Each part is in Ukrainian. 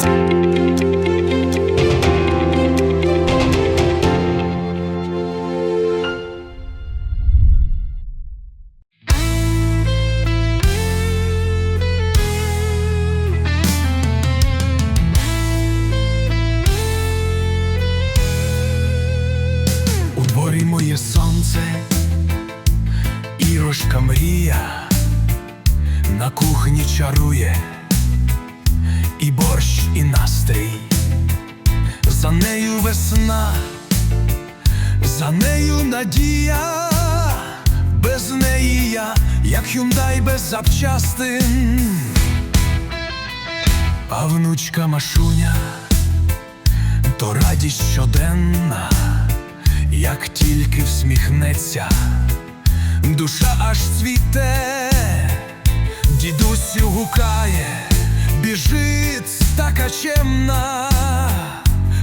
У всміхнеться, душа аж цвіте, дідусю гукає, біжить така чемна,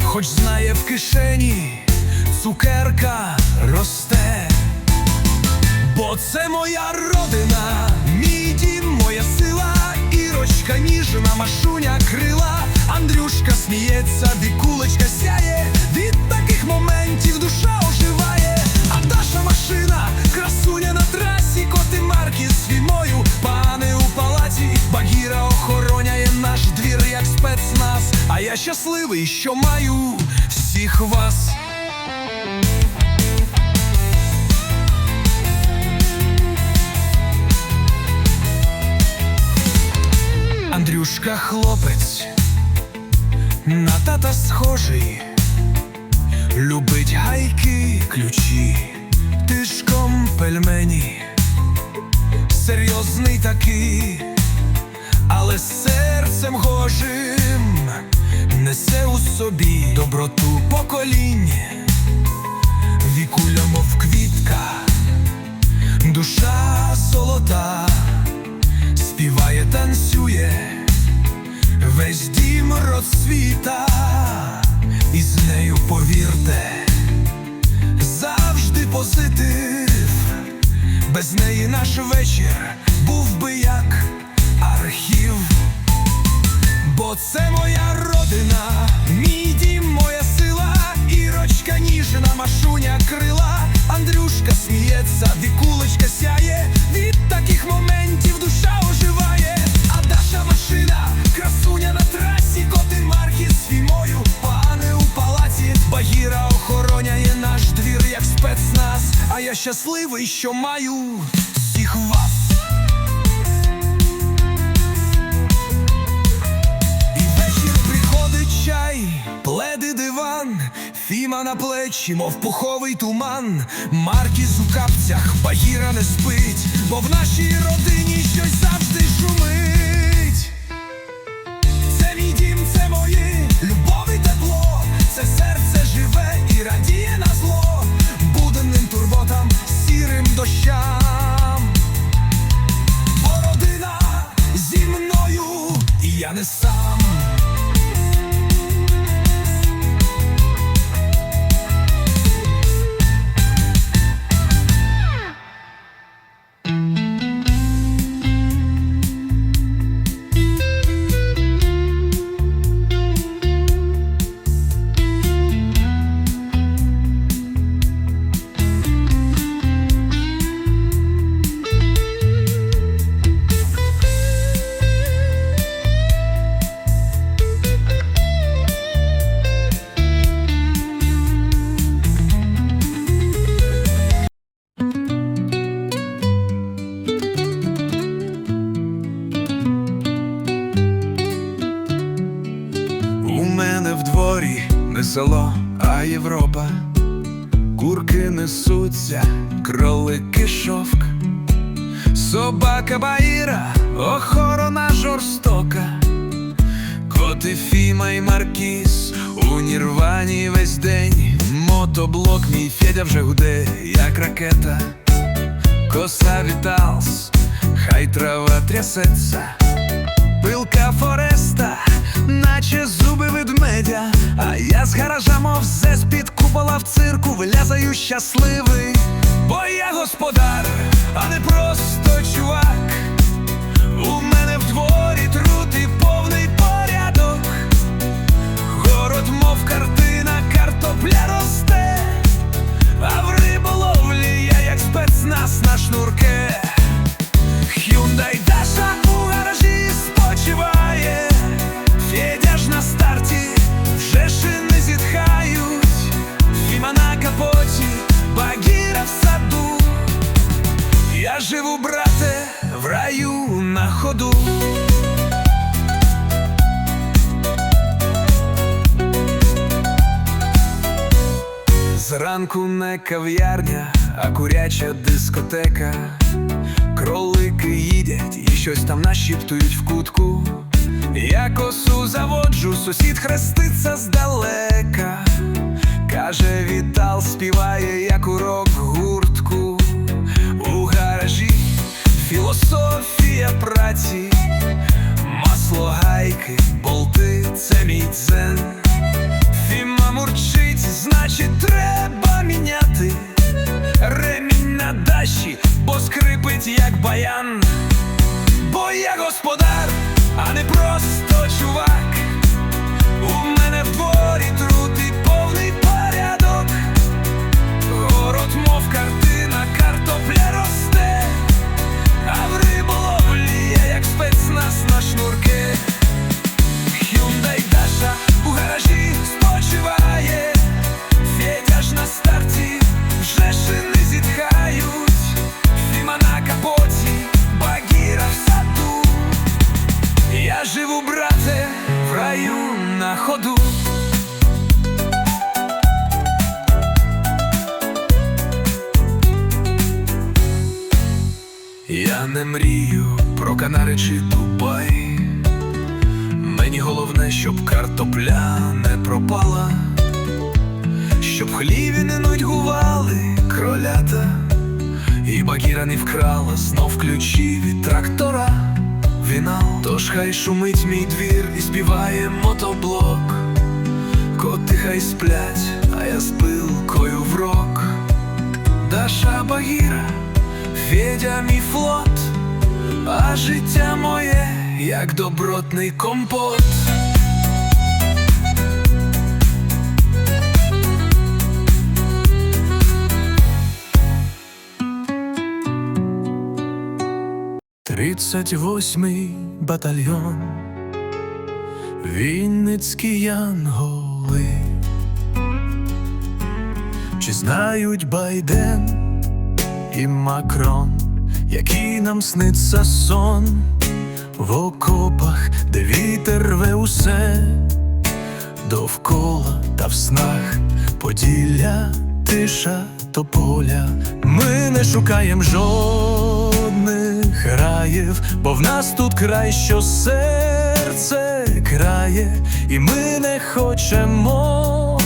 хоч знає в кишені цукерка росте, бо це моя родина, мій дім, моя сила, ірочка ніжна, машуня крила, Андрюшка сміється, вікулечка сяє, від таких моментів душа Даша машина, красуня на трасі, коти марки свімою, пани у палаці, Багіра охороняє наш двір, як спецназ. А я щасливий, що маю всіх вас. Андрюшка хлопець, на тата схожий, любить гайки, ключі, тишком пельмені, серйозний такий, але серцем гожим. Несе у собі доброту поколінь, вікуля, мов квітка, душа золота співає, танцює, весь дім розсвіта, і з нею повірте, завжди позитив, без неї наш вечір був би як архів, бо це моя родина, мій дім, моя сила, ірочка ніжна, машуня крила, Андрюшка сміється, вікулечка сяє, щасливий, що маю всіх вас. І вечір приходить чай, пледи диван, Фіма на плечі, мов пуховий туман, Маркіз у капцях, Багіра не спить, бо в нашій родині щось завжди шумить. І я собака Баїра, охорона жорстока, коти Фіма і Маркіс у Нірвані весь день. Мотоблок мій Федя вже гуде, як ракета, коса Віталс, хай трава трясеться. Пилка Фореста, наче зуби ведмедя, а я з гаража, мов зе з-під купола в цирку вилязаю щасливий, бо я господар, а не просто чувак. У мене в дворі труд і повний порядок. Город, мов картина, картопля росте, а в риболовлі я, як спецназ на шнурке. Hyundai Даша у гаражі спочиває. Зранку не кав'ярня, а куряча дискотека. Кролики їдять і щось там нашіптують в кутку. Я косу заводжу, сусід хреститься здалека. Каже, Вітал співає, як у рок-гуртку. У гаражі філософія праці, масло гайки, болти, це мій дзен. Фіма мурчить, значить, треба ремінь на дащі, бо скрипить як баян. Бо я господар, а не просто чувак. У мене в дворі труд і повний порядок. Город, мов картина, картопля росте, а в риболовлі я як спецназ на шнурки. Hyundai Даша у гаражі спочиває, Федя ж на старті, ходу. Я не мрію про Канари чи Дубай. Мені головне, щоб картопля не пропала, щоб хліві не нудьгували кролята, і багіра не вкрала знов ключі від трактора. Вінал, тож хай шумить мій двір і співає мотоблок. Коти хай сплять, а я з пилкою в рок. Даша Багіра, Федя мій флот, а життя моє, як добротний компот. Тридцять восьмий батальйон, Вінницькі янголи. Чи знають Байден і Макрон, який нам сниться сон в окопах, де вітер рве усе довкола та в снах Поділля, тиша тополя. Ми не шукаєм жодних раїв, бо в нас тут край, що серце крає, і ми не хочемо,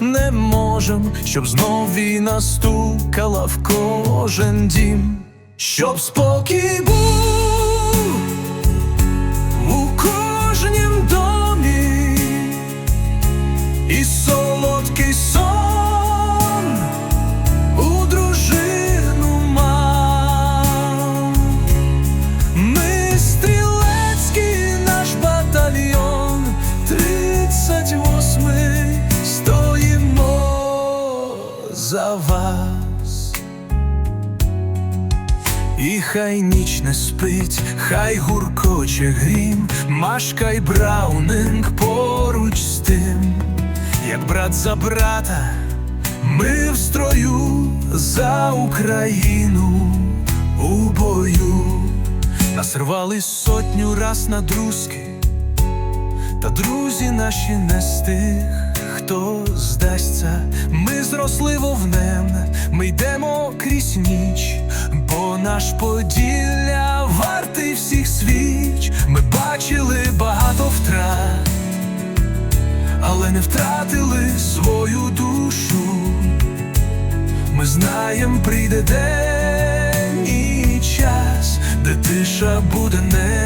не можем, щоб знов війна стукала в кожен дім, щоб спокій був у кожнім домі і солодкий за вас. І хай ніч не спить, хай гуркоче грім, Машка й Браунинг поруч з тим, як брат за брата, ми в строю за Україну у бою. Нас рвали сотню раз на друзки, та друзі наші не з тих, хто здасться, ми зросли вовнем, ми йдемо крізь ніч, бо наш поділля вартий всіх свіч. Ми бачили багато втрат, але не втратили свою душу. Ми знаєм, прийде день і час, де тиша буде не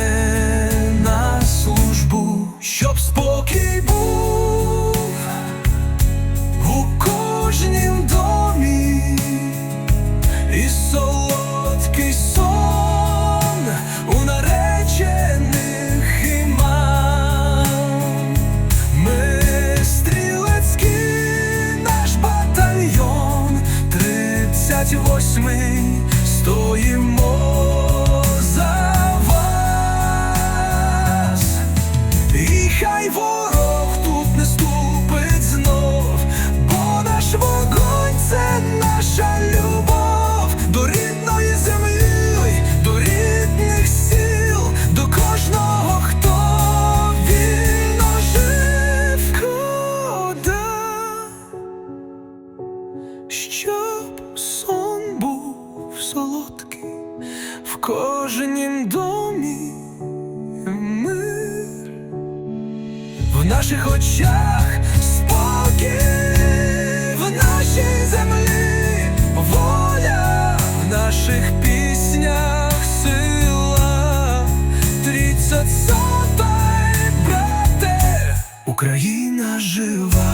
щоб сон був солодкий в кожнім домі мир, в наших очах спокій, в нашій землі воля, в наших піснях сила, тридцять сотай, Україна жива.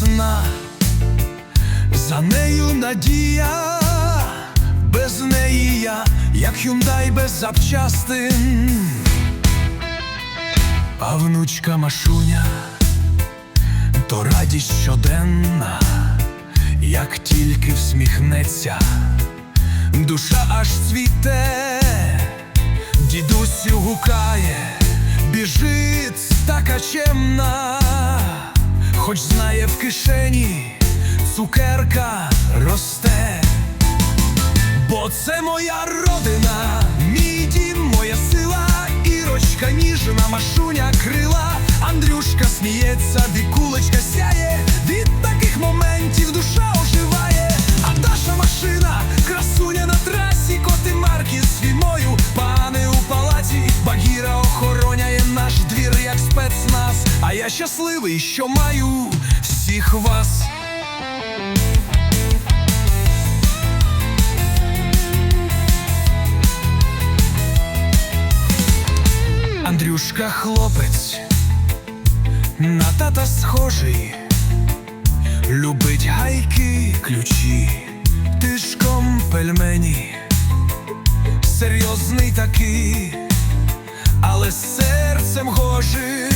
Весна, за нею надія, без неї я, як Hyundai без запчастин, а внучка Машуня, то радість щоденна як тільки всміхнеться, душа аж цвіте, дідусю гукає, біжить така чемна, хоч знає в кишені цукерка росте, бо це моя родина, мій дім, моя сила, ірочка ніжна, машуня крила, Андрюшка сміється, вікулечка сяє, від таких моментів душа щасливий, що маю всіх вас. Андрюшка хлопець, на тата схожий, любить гайки, ключі, тишком пельмені, серйозний такий, але серцем гожим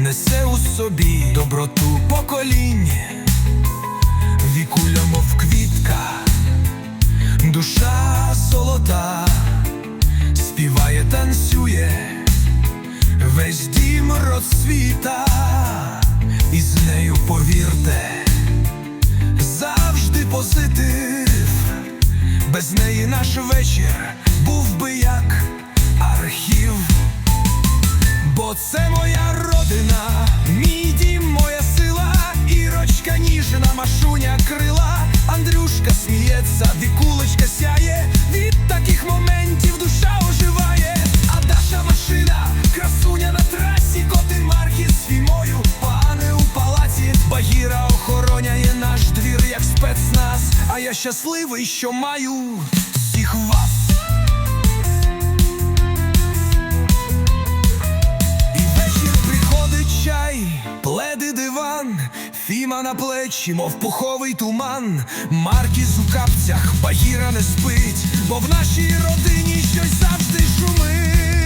несе у собі доброту покоління, вікуля, мов квітка, душа золота. Співає, танцює, весь дім розцвіта, і з нею повірте, завжди позитив, без неї наш вечір був би як архів, бо це моя родина, мій дім, моя сила, ірочка ніжна, машуня крила, Андрюшка сміється, вікулечка сяє, від таких моментів душа оживає, а Даша машина, красуня на трасі, коти марки свімою, пани у палаці, Багіра охороняє наш двір, як спецназ, а я щасливий, що маю всіх вас. Чай, пледи диван, Фіма на плечі, мов пуховий туман, Маркіз у капцях, Багіра не спить, бо в нашій родині щось завжди шумить.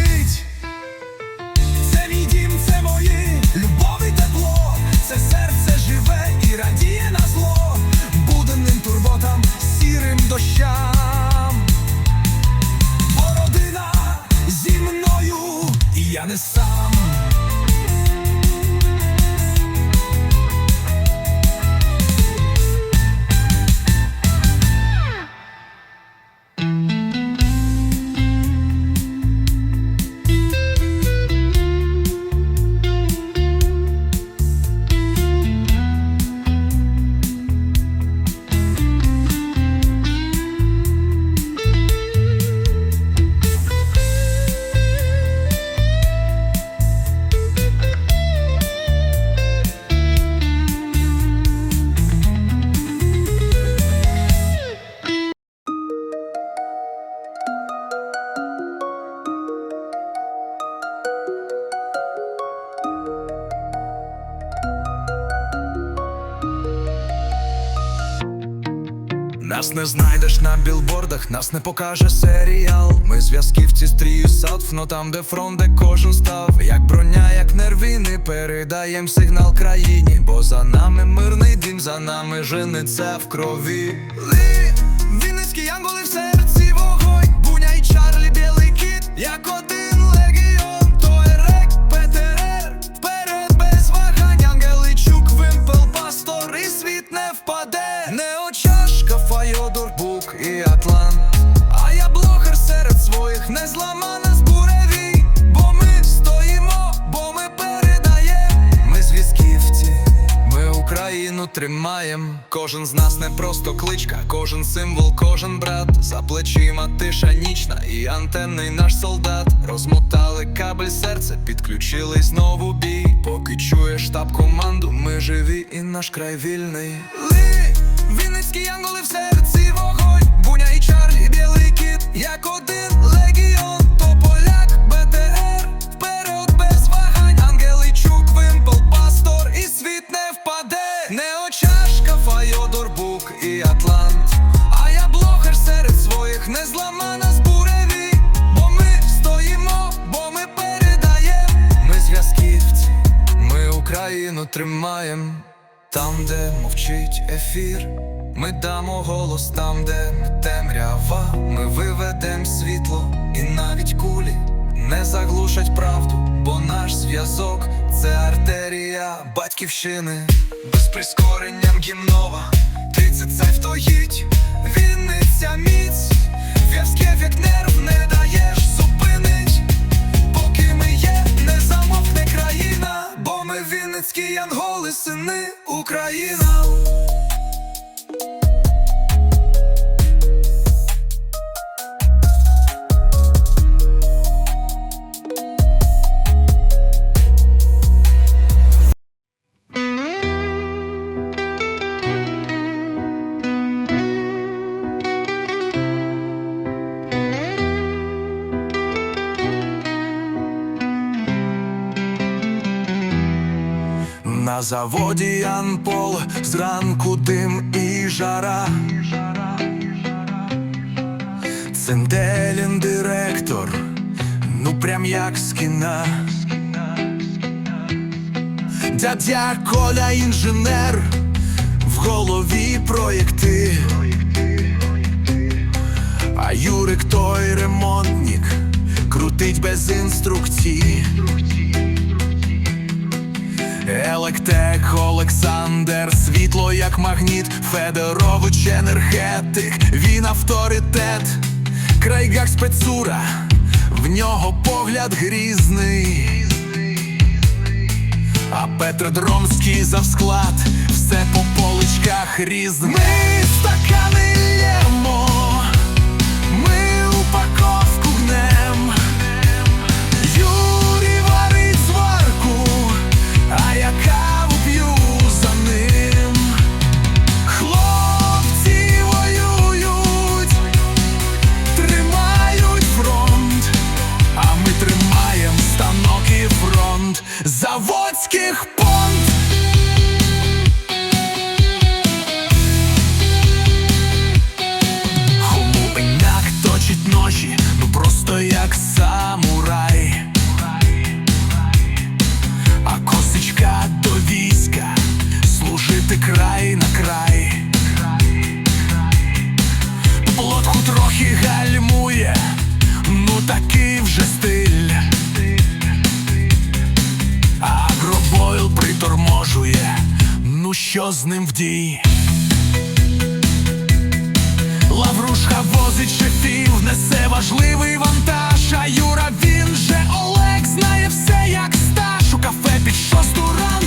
Нас не знайдеш на білбордах, нас не покаже серіал. Ми зв'язківці стрію сатфно там, де фронт, де кожен став. Як броня, як нервіни, передаєм сигнал країні. Бо за нами мирний дім, за нами жениться в крові. Ли, Вінницький янголи в серці вогонь, Буня і Чарлі, білий кіт, як тримаєм. Кожен з нас не просто кличка, кожен символ, кожен брат. За плечима тиша нічна і антенний наш солдат. Розмотали кабель серце, підключили знову бій. Поки чує штаб команду, ми живі і наш край вільний. Ли, Вінницькі янголи в серці вогонь. Буня і Чарлі, білий кіт, як один легіон, Україну тримаєм. Там, де мовчить ефір, ми дамо голос. Там, де темрява, ми виведем світло, і навіть кулі не заглушать правду, бо наш зв'язок це артерія батьківщини, без прискорення гімнова, 30 цей втоїть, Вінниця міць, В'язке як нерв не даєш зупинить. Поки ми є, не замовкне країна, бо ми вінницькі янголи, сини Україна. На заводі Янпол, зранку дим і жара. Ценделін директор, ну прям як з кіна. Дядя Коля інженер, в голові проєкти. А Юрик той ремонтник, крутить без інструкцій. Електек Олександр, світло як магніт, Федорович енергетик, він авторитет, Крайгак спецура, в нього погляд грізний. А Петро Дромський за склад, все по поличках різне. Ми стакани що ним вдій? Лаврушка возить шефів, несе важливий вантаж. А Юра він же Олег знає все, як стаж. У кафе під шосту ранку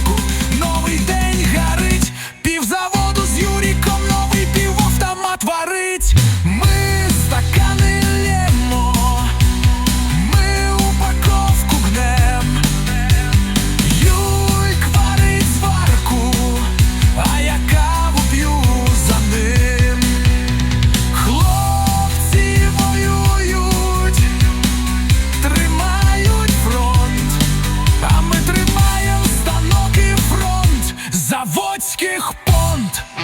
заводських понт.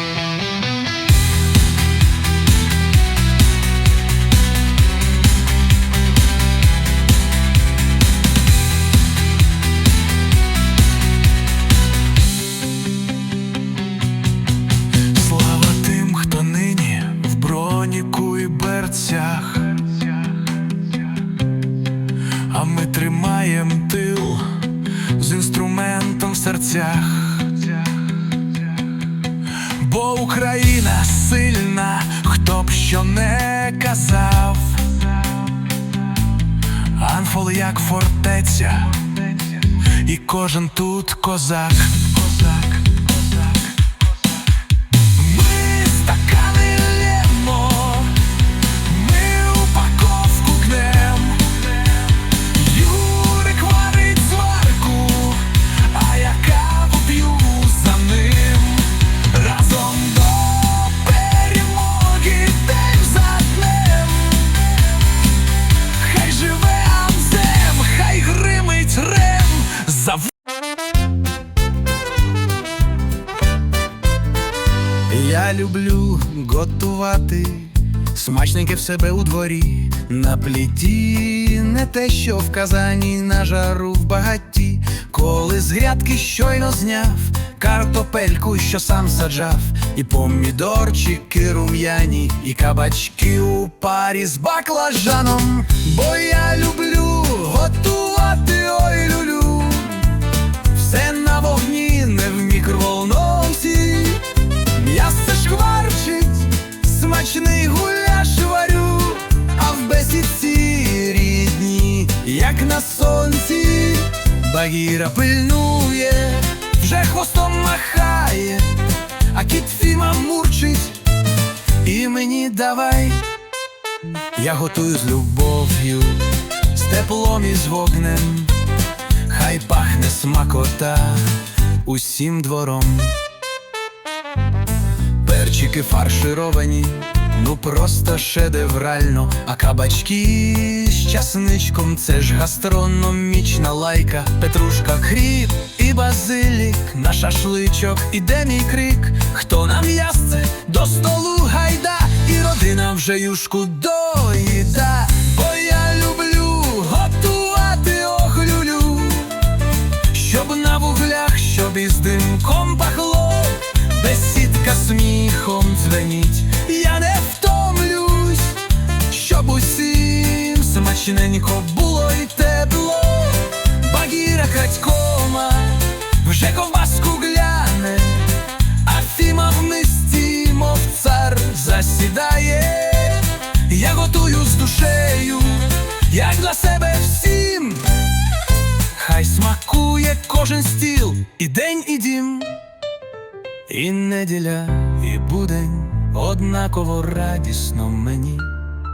Кожен тут козак. Смачненьке в себе у дворі, на пліті, не те, що в казані, на жару в багаті, коли з грядки щойно зняв картопельку, що сам саджав, і помідорчики рум'яні, і кабачки у парі з баклажаном, бо я люблю готувати, Багіра пильнує, вже хвостом махає, а кіт Фіма мурчить, і мені давай, я готую з любов'ю, з теплом і з вогнем, хай пахне смакота усім двором. Перчики фаршировані, ну просто шедеврально, а кабачки з часничком це ж гастрономічна лайка, петрушка, кріп і базилік, на шашличок іде мій крик. Хто на м'ясце до столу гайда, і родина вже юшку доїда, бо я люблю готувати ох люлю щоб на вуглях, щоб із димком пахло, бесідка сміхом дзвеніть, усім смачненько було і тепло, багіра крадькома, вже ковбаску гляне, а Фіма в мисті, мов цар, засідає, я готую з душею, як для себе всім. Хай смакує кожен стіл, і день, і дім, і неділя, і будень однаково радісно мені,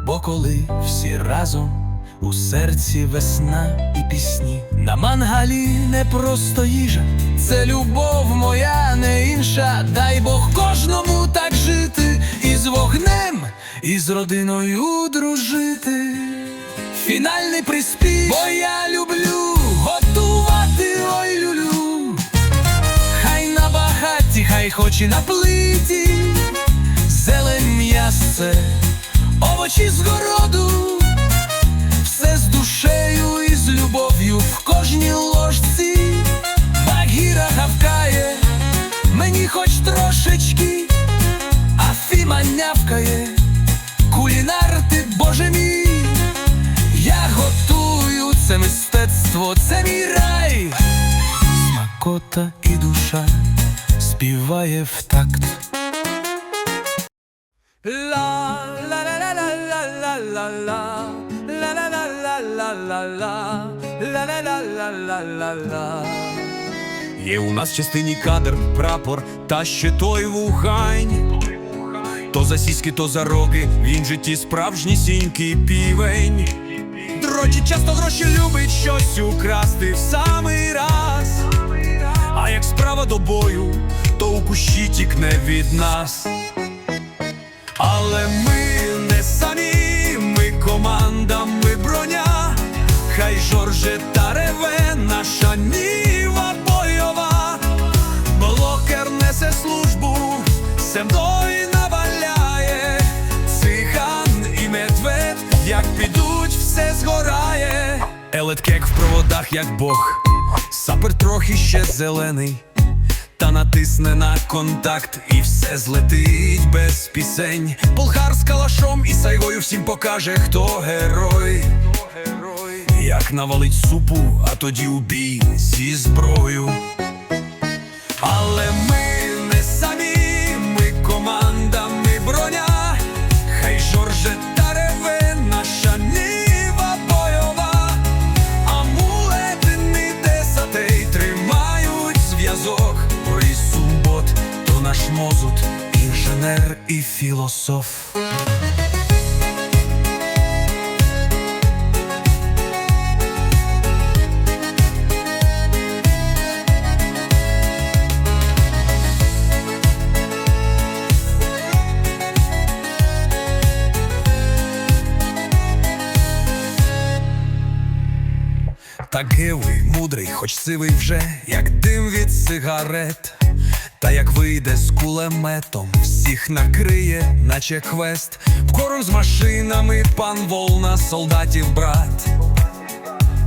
бо коли всі разом у серці весна і пісні, на мангалі не просто їжа, це любов моя, не інша. Дай Бог кожному так жити, і з вогнем, і з родиною дружити. Фінальний приспів, бо я люблю готувати, ой люлю. Хай на багаті, хай хоч і на плиті, зелень м'ясце, овочі з городу, все з душею і з любов'ю в кожній ложці. Багіра гавкає, мені хоч трошечки, а Фіма нявкає, кулінар ти, боже мій. Я готую це мистецтво, це мій рай. Смакота і душа співає в такт. La la la la la la la la la Є у нас в частині кадр, прапор, та ще той вухань. То за сіськи, то за роги, він житті справжній сінький півень. Дрочить часто гроші любить щось украсти в самий раз. А як справа до бою, то у кущі тікне від нас. Але ми Хай Жорже та реве наша ніва бойова. Блокер несе службу, се мною наваляє. Цихан і медвед, як підуть, все згорає. Елеткек в проводах, як Бог. Сапер трохи ще зелений. Та натисне на контакт і все злетить без пісень. Полхар з калашом і сайгою всім покаже, хто герой. Як навалить супу, а тоді у бій зі зброю. Але ми не самі, ми команда, ми броня. Хай Жорже та реве наша ніва бойова. Амулети не десятей тримають зв'язок. Ой, субот, то наш мозут, інженер і філософ. Так мудрий, хоч сивий вже, як дим від сигарет. Та як вийде з кулеметом, всіх накриє, наче квест. Поруч з машинами пан Волна, солдатів брат.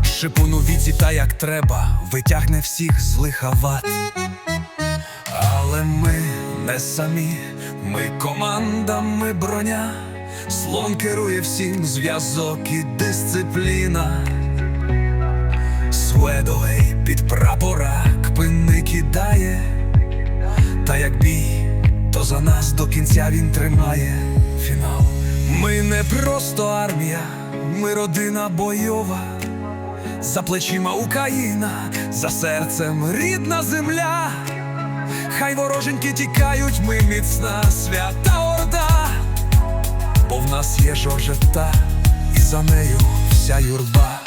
Шипун у віці та як треба, витягне всіх з лиха ват. Але ми не самі, ми команда, ми броня. Слон керує всім зв'язок і дисципліна. Сведовей під прапора кпини кидає, та як бій, то за нас до кінця він тримає фінал. Ми не просто армія, ми родина бойова. За плечима Україна, за серцем рідна земля. Хай вороженьки тікають, ми міцна свята орда, бо в нас є Жоржета, і за нею вся юрба.